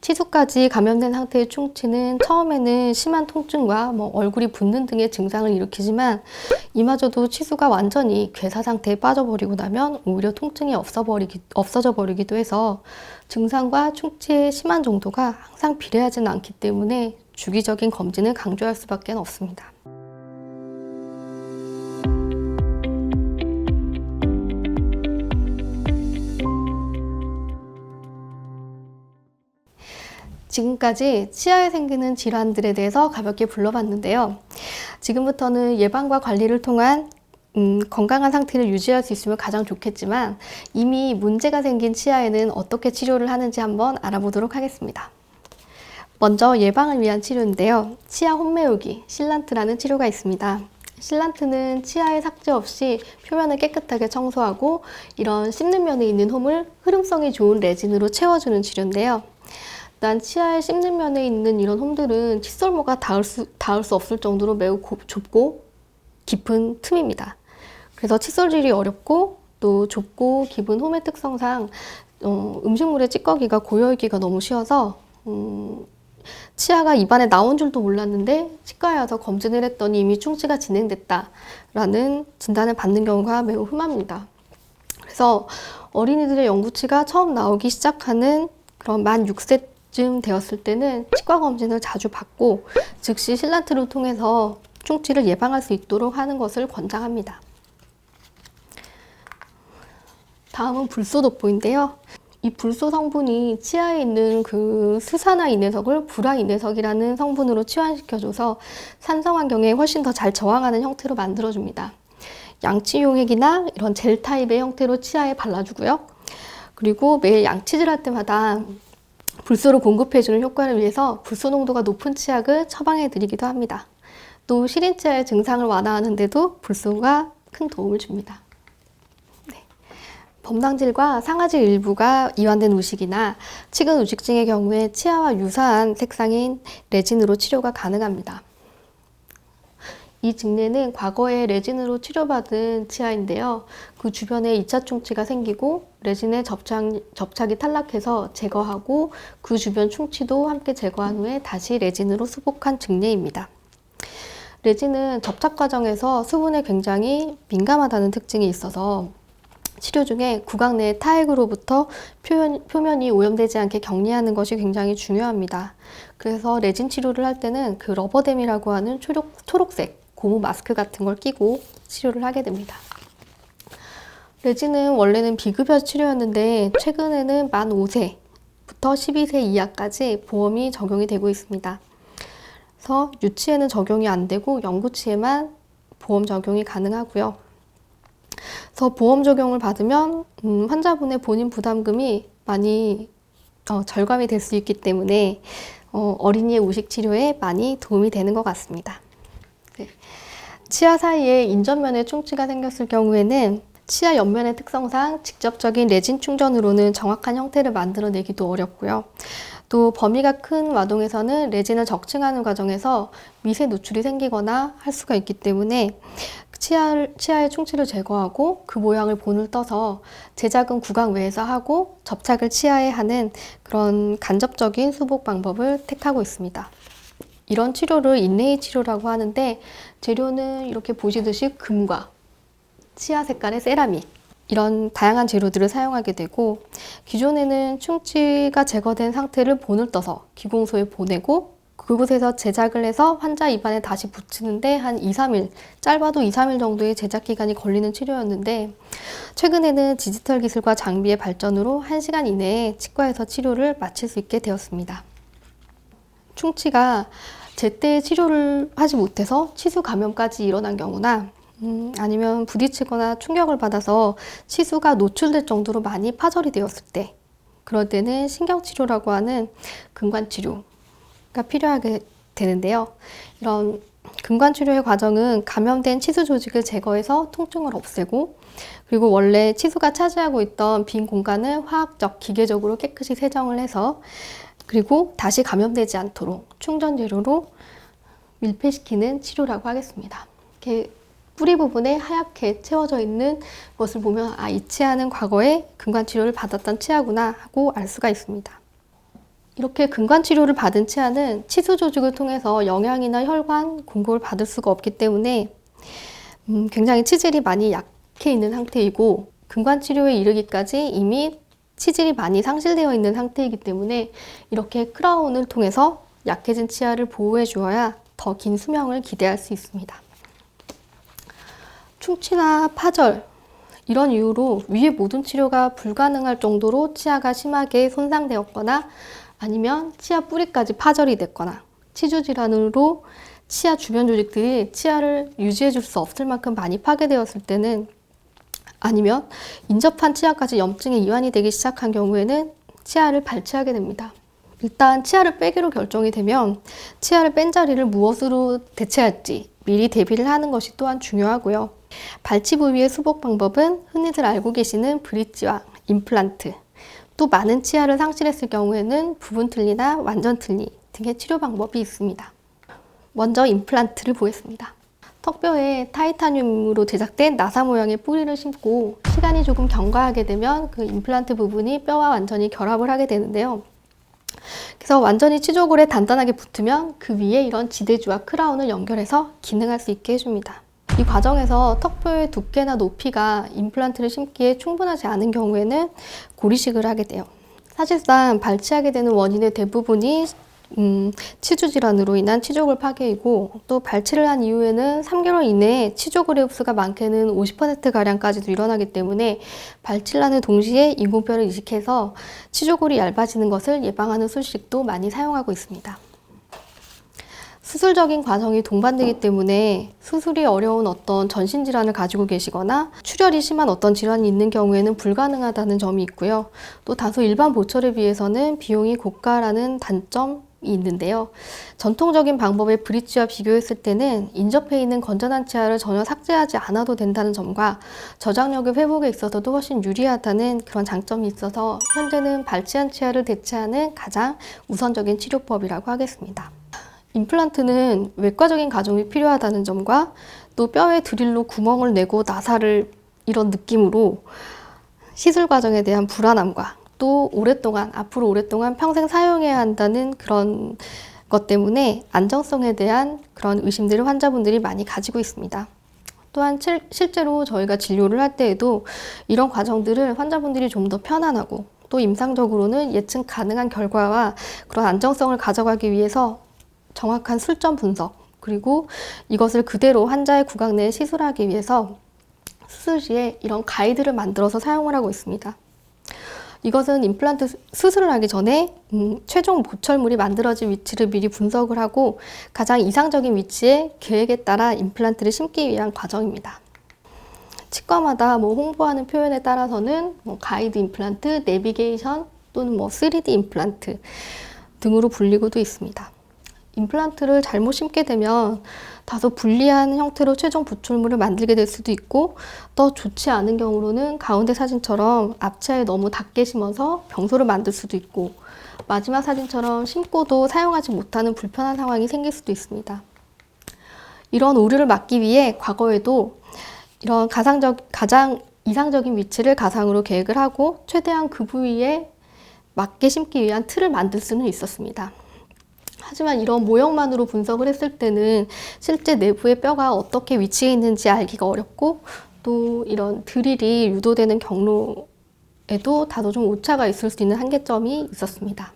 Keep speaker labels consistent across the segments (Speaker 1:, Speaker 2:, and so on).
Speaker 1: 치수까지 감염된 상태의 충치는 처음에는 심한 통증과 뭐 얼굴이 붓는 등의 증상을 일으키지만 이마저도 치수가 완전히 괴사 상태에 빠져버리고 나면 오히려 통증이 없어버리기, 없어져 버리기도 해서 증상과 충치의 심한 정도가 항상 비례하지는 않기 때문에 주기적인 검진을 강조할 수밖에 없습니다. 지금까지 치아에 생기는 질환들에 대해서 가볍게 불러봤는데요. 지금부터는 예방과 관리를 통한 음, 건강한 상태를 유지할 수 있으면 가장 좋겠지만 이미 문제가 생긴 치아에는 어떻게 치료를 하는지 한번 알아보도록 하겠습니다. 먼저 예방을 위한 치료인데요. 치아 홈메우기, 실란트라는 치료가 있습니다. 실란트는 치아에 삭제 없이 표면을 깨끗하게 청소하고 이런 씹는 면에 있는 홈을 흐름성이 좋은 레진으로 채워주는 치료인데요. 난 치아에 씹는 면에 있는 이런 홈들은 칫솔모가 닿을 수, 닿을 수 없을 정도로 매우 고, 좁고 깊은 틈입니다. 그래서 칫솔질이 어렵고 또 좁고 깊은 홈의 특성상 어, 음식물의 찌꺼기가 고여있기가 너무 쉬워서 음, 치아가 입안에 나온 줄도 몰랐는데 치과에 와서 검진을 했더니 이미 충치가 진행됐다라는 진단을 받는 경우가 매우 흠합니다. 그래서 어린이들의 영구치가 처음 나오기 시작하는 그런 만 6세 쯤 되었을 때는 치과 검진을 자주 받고 즉시 실란트를 통해서 충치를 예방할 수 있도록 하는 것을 권장합니다. 다음은 불소 돋보인데요. 이 불소 성분이 치아에 있는 그 스산화 인해석을 불화 인해석이라는 성분으로 치환시켜줘서 산성 환경에 훨씬 더 잘 저항하는 형태로 만들어줍니다. 양치 용액이나 이런 젤 타입의 형태로 치아에 발라주고요. 그리고 매일 양치질 할 때마다 불소를 공급해주는 효과를 위해서 불소 농도가 높은 치약을 처방해 드리기도 합니다. 또 시린치아의 증상을 완화하는데도 불소가 큰 도움을 줍니다. 범상질과 상아질 일부가 이완된 우식이나 치근 우식증의 경우에 치아와 유사한 색상인 레진으로 치료가 가능합니다. 이 증례는 과거에 레진으로 치료받은 치아인데요. 그 주변에 2차 충치가 생기고 레진의 접착, 접착이 탈락해서 제거하고 그 주변 충치도 함께 제거한 후에 다시 레진으로 수복한 증례입니다. 레진은 접착 과정에서 수분에 굉장히 민감하다는 특징이 있어서 치료 중에 구강 내 타액으로부터 표현, 표면이 오염되지 않게 격리하는 것이 굉장히 중요합니다. 그래서 레진 치료를 할 때는 그 러버댐이라고 하는 초록, 초록색 고무 마스크 같은 걸 끼고 치료를 하게 됩니다. 레진은 원래는 비급여 치료였는데 최근에는 만 5세부터 12세 이하까지 보험이 적용이 되고 있습니다. 그래서 유치에는 적용이 안 되고 영구치에만 보험 적용이 가능하고요. 그래서 보험 적용을 받으면 음, 환자분의 본인 부담금이 많이 어, 절감이 될 수 있기 때문에 어, 어린이의 우식 치료에 많이 도움이 되는 것 같습니다. 네. 치아 사이에 인전면에 충치가 생겼을 경우에는 치아 옆면의 특성상 직접적인 레진 충전으로는 정확한 형태를 만들어내기도 어렵고요. 또 범위가 큰 와동에서는 레진을 적층하는 과정에서 미세 누출이 생기거나 할 수가 있기 때문에 치아를, 치아의 충치를 제거하고 그 모양을 본을 떠서 제작은 구강 외에서 하고 접착을 치아에 하는 그런 간접적인 수복 방법을 택하고 있습니다. 이런 치료를 인레이 치료라고 하는데 재료는 이렇게 보시듯이 금과 치아 색깔의 세라믹 이런 다양한 재료들을 사용하게 되고 기존에는 충치가 제거된 상태를 본을 떠서 기공소에 보내고 그곳에서 제작을 해서 환자 입안에 다시 붙이는데 한 2, 3일, 짧아도 2, 3일 정도의 제작 기간이 걸리는 치료였는데 최근에는 디지털 기술과 장비의 발전으로 1시간 이내에 치과에서 치료를 마칠 수 있게 되었습니다. 충치가 제때 치료를 하지 못해서 치수 감염까지 일어난 경우나 음, 아니면 부딪히거나 충격을 받아서 치수가 노출될 정도로 많이 파절이 되었을 때 그럴 때는 신경치료라고 하는 근관치료가 필요하게 되는데요. 이런 근관치료의 과정은 감염된 치수 조직을 제거해서 통증을 없애고 그리고 원래 치수가 차지하고 있던 빈 공간을 화학적, 기계적으로 깨끗이 세정을 해서 그리고 다시 감염되지 않도록 충전 재료로 밀폐시키는 치료라고 하겠습니다. 이렇게 뿌리 부분에 하얗게 채워져 있는 것을 보면 아, 이 치아는 과거에 근관 치료를 받았던 치아구나 하고 알 수가 있습니다. 이렇게 근관 치료를 받은 치아는 치수 조직을 통해서 영양이나 혈관 공급을 받을 수가 없기 때문에 음, 굉장히 치질이 많이 약해 있는 상태이고 근관 치료에 이르기까지 이미 치질이 많이 상실되어 있는 상태이기 때문에 이렇게 크라운을 통해서 약해진 치아를 보호해 주어야 더 긴 수명을 기대할 수 있습니다. 충치나 파절 이런 이유로 위의 모든 치료가 불가능할 정도로 치아가 심하게 손상되었거나 아니면 치아 뿌리까지 파절이 됐거나 치주 질환으로 치아 주변 조직들이 치아를 유지해 줄 수 없을 만큼 많이 파괴되었을 때는 아니면 인접한 치아까지 염증의 이완이 되기 시작한 경우에는 치아를 발치하게 됩니다. 일단 치아를 빼기로 결정이 되면 치아를 뺀 자리를 무엇으로 대체할지 미리 대비를 하는 것이 또한 중요하고요. 발치 부위의 수복 방법은 흔히들 알고 계시는 브릿지와 임플란트, 또 많은 치아를 상실했을 경우에는 부분 틀니나 완전 틀니 등의 치료 방법이 있습니다. 먼저 임플란트를 보겠습니다. 턱뼈에 타이타늄으로 제작된 나사 모양의 뿌리를 심고 시간이 조금 경과하게 되면 그 임플란트 부분이 뼈와 완전히 결합을 하게 되는데요. 그래서 완전히 치조골에 단단하게 붙으면 그 위에 이런 지대주와 크라운을 연결해서 기능할 수 있게 해줍니다. 이 과정에서 턱뼈의 두께나 높이가 임플란트를 심기에 충분하지 않은 경우에는 고리식을 하게 돼요. 사실상 발치하게 되는 원인의 대부분이 음, 치주 질환으로 인한 치조골 파괴이고 또 발치를 한 이후에는 3개월 이내에 치조골의 흡수가 많게는 50%가량까지도 일어나기 때문에 발치를 하는 동시에 인공뼈를 이식해서 치조골이 얇아지는 것을 예방하는 수식도 많이 사용하고 있습니다. 수술적인 과정이 동반되기 때문에 수술이 어려운 어떤 전신 질환을 가지고 계시거나 출혈이 심한 어떤 질환이 있는 경우에는 불가능하다는 점이 있고요. 또 다소 일반 보철에 비해서는 비용이 고가라는 단점 있는데요. 전통적인 방법의 브릿지와 비교했을 때는 인접해 있는 건전한 치아를 전혀 삭제하지 않아도 된다는 점과 저장력의 회복에 있어서도 훨씬 유리하다는 그런 장점이 있어서 현재는 발치한 치아를 대체하는 가장 우선적인 치료법이라고 하겠습니다. 임플란트는 외과적인 과정이 필요하다는 점과 또 뼈에 드릴로 구멍을 내고 나사를 이런 느낌으로 시술 과정에 대한 불안함과 또 오랫동안 앞으로 오랫동안 평생 사용해야 한다는 그런 것 때문에 안정성에 대한 그런 의심들을 환자분들이 많이 가지고 있습니다. 또한 실, 실제로 저희가 진료를 할 때에도 이런 과정들을 환자분들이 좀 더 편안하고 또 임상적으로는 예측 가능한 결과와 그런 안정성을 가져가기 위해서 정확한 술점 분석 그리고 이것을 그대로 환자의 구강 내에 시술하기 위해서 수술 시에 이런 가이드를 만들어서 사용을 하고 있습니다. 이것은 임플란트 수술을 하기 전에 음, 최종 보철물이 만들어질 위치를 미리 분석을 하고 가장 이상적인 위치에 계획에 따라 임플란트를 심기 위한 과정입니다. 치과마다 뭐 홍보하는 표현에 따라서는 뭐 가이드 임플란트, 내비게이션 또는 뭐 3D 임플란트 등으로 불리고도 있습니다. 임플란트를 잘못 심게 되면 다소 불리한 형태로 최종 보철물을 만들게 될 수도 있고 더 좋지 않은 경우로는 가운데 사진처럼 앞치아에 너무 닿게 심어서 병소를 만들 수도 있고 마지막 사진처럼 심고도 사용하지 못하는 불편한 상황이 생길 수도 있습니다. 이런 오류를 막기 위해 과거에도 이런 가상적, 가장 이상적인 위치를 가상으로 계획을 하고 최대한 그 부위에 맞게 심기 위한 틀을 만들 수는 있었습니다. 하지만 이런 모형만으로 분석을 했을 때는 실제 내부의 뼈가 어떻게 위치해 있는지 알기가 어렵고 또 이런 드릴이 유도되는 경로에도 다소 좀 오차가 있을 수 있는 한계점이 있었습니다.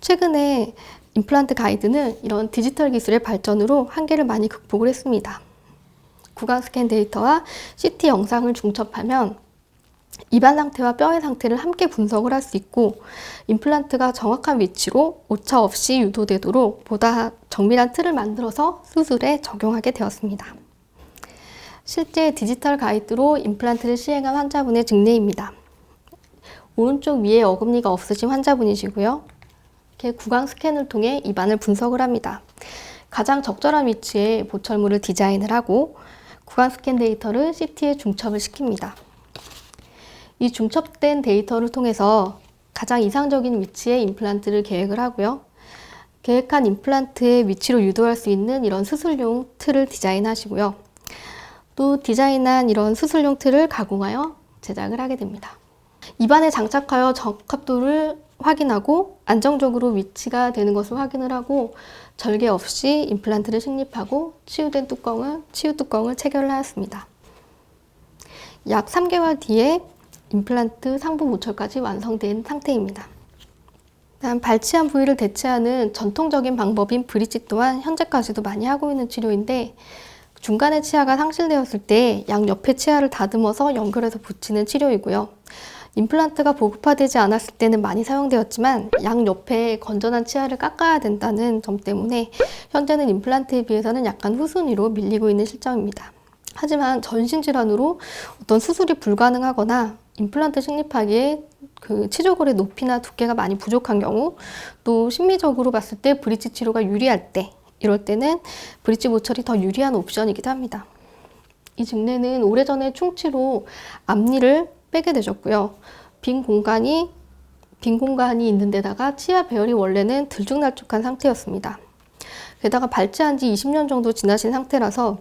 Speaker 1: 최근에 임플란트 가이드는 이런 디지털 기술의 발전으로 한계를 많이 극복을 했습니다. 구강 스캔 데이터와 CT 영상을 중첩하면 입안 상태와 뼈의 상태를 함께 분석을 할 수 있고 임플란트가 정확한 위치로 오차 없이 유도되도록 보다 정밀한 틀을 만들어서 수술에 적용하게 되었습니다. 실제 디지털 가이드로 임플란트를 시행한 환자분의 증례입니다. 오른쪽 위에 어금니가 없으신 환자분이시고요. 이렇게 구강 스캔을 통해 입안을 분석을 합니다. 가장 적절한 위치에 보철물을 디자인을 하고 구강 스캔 데이터를 CT에 중첩을 시킵니다. 이 중첩된 데이터를 통해서 가장 이상적인 위치에 임플란트를 계획을 하고요. 계획한 임플란트의 위치로 유도할 수 있는 이런 수술용 틀을 디자인하시고요. 또 디자인한 이런 수술용 틀을 가공하여 제작을 하게 됩니다. 입안에 장착하여 적합도를 확인하고 안정적으로 위치가 되는 것을 확인을 하고 절개 없이 임플란트를 식립하고 치유된 뚜껑을 치유 뚜껑을 체결을 하였습니다. 약 3개월 뒤에 임플란트 상부 모철까지 완성된 상태입니다. 다음 발치한 부위를 대체하는 전통적인 방법인 브릿지 또한 현재까지도 많이 하고 있는 치료인데 중간에 치아가 상실되었을 때 양 옆에 치아를 다듬어서 연결해서 붙이는 치료이고요. 임플란트가 보급화되지 않았을 때는 많이 사용되었지만 양 옆에 건전한 치아를 깎아야 된다는 점 때문에 현재는 임플란트에 비해서는 약간 후순위로 밀리고 있는 실정입니다. 하지만 전신 질환으로 어떤 수술이 불가능하거나 임플란트 식립하기에 그 치조골의 높이나 두께가 많이 부족한 경우 또 심리적으로 봤을 때 브릿지 치료가 유리할 때 이럴 때는 브릿지 모철이 더 유리한 옵션이기도 합니다. 이 증례는 오래전에 충치로 앞니를 빼게 되셨고요. 빈 공간이 빈 공간이 있는 데다가 치아 배열이 원래는 들쭉날쭉한 상태였습니다. 게다가 발치한 지 20년 정도 지나신 상태라서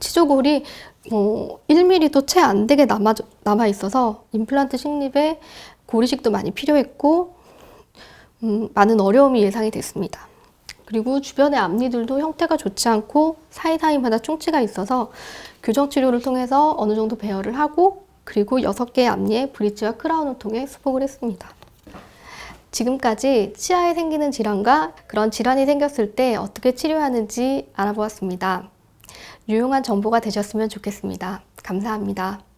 Speaker 1: 치조골이 어, 1mm도 채 안 되게 남아, 남아 있어서 임플란트 식립에 고리식도 많이 필요했고 음, 많은 어려움이 예상이 됐습니다. 그리고 주변의 앞니들도 형태가 좋지 않고 사이사이마다 충치가 있어서 교정 치료를 통해서 어느 정도 배열을 하고 그리고 6개의 앞니에 브릿지와 크라운을 통해 수복을 했습니다. 지금까지 치아에 생기는 질환과 그런 질환이 생겼을 때 어떻게 치료하는지 알아보았습니다. 유용한 정보가 되셨으면 좋겠습니다. 감사합니다.